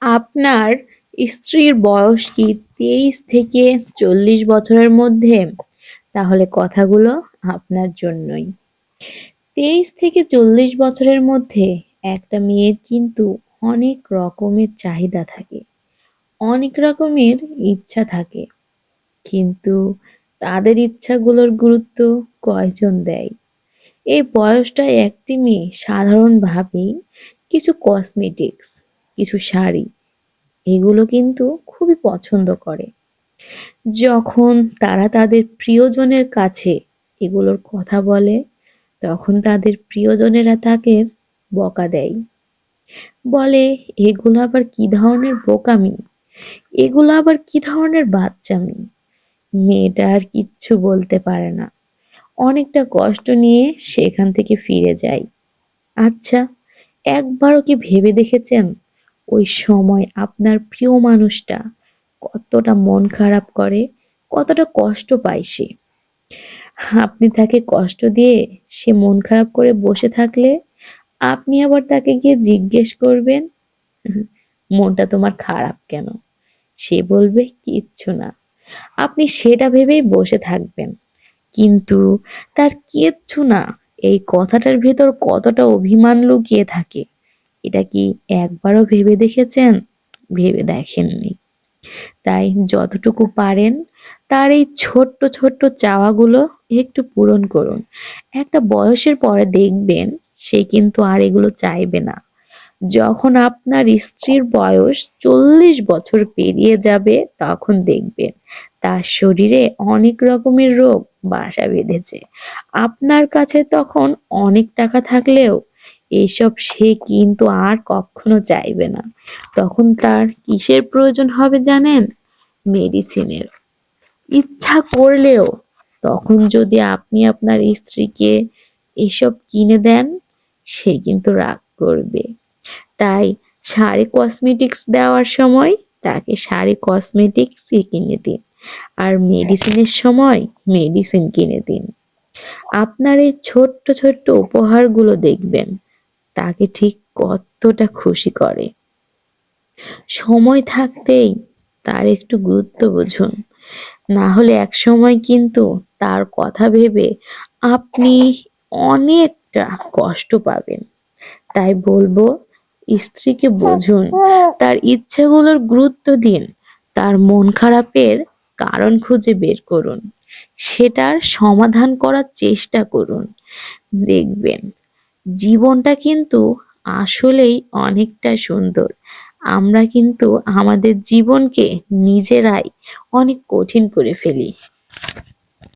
আপনার স্ত্রীর বয়স কি তেইশ থেকে চল্লিশ বছরের মধ্যে? তাহলে কথাগুলো আপনার জন্যই। তেইশ থেকে চল্লিশ বছরের মধ্যে একটা মেয়ের কিন্তু অনেক রকমের চাহিদা থাকে, অনেক রকমের ইচ্ছা থাকে, কিন্তু তাদের ইচ্ছাগুলোর গুরুত্ব কয়জন দেয়? এই বয়সটায় একটি মেয়ে সাধারণভাবেই কিছু কসমেটিক্স কিছু শাড়ি। এগুলো কিন্তু খুবই পছন্দ করে। যখন তারা তাদের প্রিয়জনের কাছে এগুলোর কথা বলে, তখন তাদের প্রিয়জনেরা তাকে বকা দেয়। বলে, এগুলো আবার কি ধরনের বোকামি? এগুলো আবার কি ধরনের বাচ্চামি? মেয়েটা আর কিচ্ছু বলতে পারে না। অনেকটা কষ্ট নিয়ে সেখান থেকে ফিরে যায়। আচ্ছা একবারও কি ভেবে দেখেছেন ওই সময় আপনার প্রিয় মানুষটা কতটা মন খারাপ করে, কতটা কষ্ট পায় সে। আপনি তাকে কষ্ট দিয়ে সে মন খারাপ করে বসে থাকলে আপনি আবার তাকে গিয়ে জিজ্ঞেস করবেন মনটা তোমার খারাপ কেন? সে বলবে, কিচ্ছু না। আপনি সেটা ভেবেই বসে থাকবেন। কিন্তু তার কিচ্ছু না। এই কথাটার ভেতর কতটা অভিমান লুকিয়ে থাকে। এটা কি একবারও ভেবে দেখেছেন? ভেবে দেখেননি। তাই যতটুকু পারেন, তার এই ছোট্ট ছোট্ট চাওয়াগুলো একটু পূরণ করুন। একটা বয়সের পরে দেখবেন সে কিন্তু আর এগুলো চাইবে না। যখন আপনার স্ত্রীর বয়স চল্লিশ বছর পেরিয়ে যাবে, তখন দেখবেন তার শরীরে অনেক রকমের রোগ, বাসা বেঁধেছে। আপনার কাছে তখন অনেক টাকা থাকলেও এইসব সে কিন্তু আর কখনো চাইবে না। তখন তার কিসের প্রয়োজন হবে জানেন? মেডিসিনের। ইচ্ছা করলেও, তখন যদি আপনি আপনার স্ত্রীকে এসব কিনে দেন, সে কিন্তু রাগ করবে। তাই শাড়ি কসমেটিক্স দেওয়ার সময় তাকে শাড়ি কসমেটিক্স কিনে দিন আর মেডিসিনের সময় মেডিসিন কিনে দিন। আপনার এই ছোট্ট ছোট্ট উপহারগুলো দেখবেন। তাকে ঠিক কতটা খুশি করে। সময় থাকতেই তার একটু গুরুত্ব বুঝুন। না হলে এক সময় কিন্তু তার কথা ভেবে আপনি অনেকটা কষ্ট পাবেন। তাই বলব, স্ত্রীকে বুঝুন, তার ইচ্ছেগুলোর গুরুত্ব দিন, তার মন খারাপের কারণ খুঁজে বের করুন, সেটার সমাধান করার চেষ্টা করুন। দেখবেন জীবনটা কিন্তু আসলেই অনেকটা সুন্দর। আমরা কিন্তু আমাদের জীবনকে নিজেরাই অনেক কঠিন করে ফেলি।